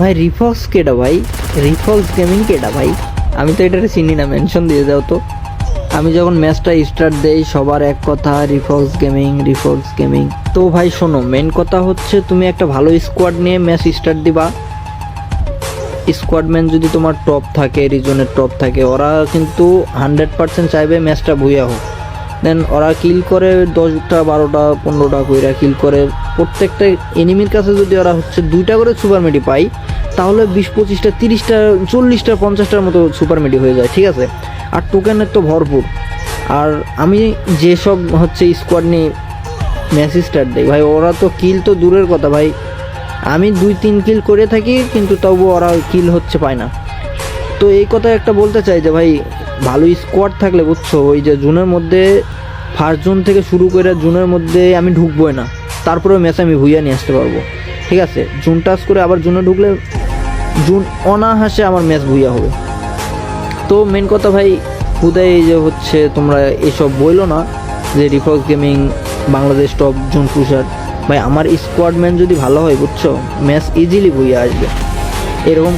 ভাই রিফক্স কেডা ভাই? রিফক্স গেমিং কেডা ভাই? আমি তো এটারে চিনি না মেনশন দিয়ে দাও তো। আমি যখন ম্যাচটা স্টার্ট দেই, সবার এক কথা রিফক্স গেমিং রিফক্স গেমিং তো ভাই, শোনো মেন কথা হচ্ছে তুমি একটা ভালো স্কোয়াড নিয়ে ম্যাচ স্টার্ট দিবা। স্কোয়াডম্যান যদি তোমার টপ থাকে রিজনের টপ থাকে, ওরা কিন্তু হান্ড্রেড পার্সেন্ট চাইবে ম্যাচটা ভুইয়া হোক। দেন ওরা কিল করে দশটা, বারোটা, পনেরোটা কইরা কিল করে। প্রত্যেকটা এনিমির কাছে যদি ওরা হচ্ছে দুইটা করে সুপার মেডি পাই তাহলে বিশ, পঁচিশটা, তিরিশটা, চল্লিশটা, পঞ্চাশটার মতো সুপার মেডি হয়ে যায়, ঠিক আছে? আর টোকেনের তো ভরপুর। আর আমি যেসব হচ্ছে স্কোয়াড নিয়ে ম্যাচ স্টার্ট দেয় ভাই, ওরা তো কিল তো দূরের কথা, ভাই। আমি দুই, তিন কিল করে থাকি, কিন্তু তবু ওরা কিল হচ্ছে পায় না। তো এই কথা একটা বলতে চাই যে, ভাই ভালো স্কোয়াড থাকলে বুঝছ, ওই যে জুনের মধ্যে ফার্স্ট জুন থেকে শুরু করে জুনের মধ্যে আমি ঢুকবোই না। তারপরে ম্যাচ আমি ভুইয়া নিয়ে আসতে পারব। ঠিক আছে, জুন টাচ করে আবার জুনে ঢুকলে জুন অনাহাসে আমার ম্যাচ ভুইয়া হবে। তো মেন কথা ভাই, হুদাই এই যে হচ্ছে তোমরা এসব বইলো না যে রিফক্স গেমিং বাংলাদেশ টপ জুন পুষার ভাই, আমার স্কোয়াডম্যান যদি ভালো হয়, বুঝছ ম্যাচ ইজিলি বইয়ে আসবে। এরকম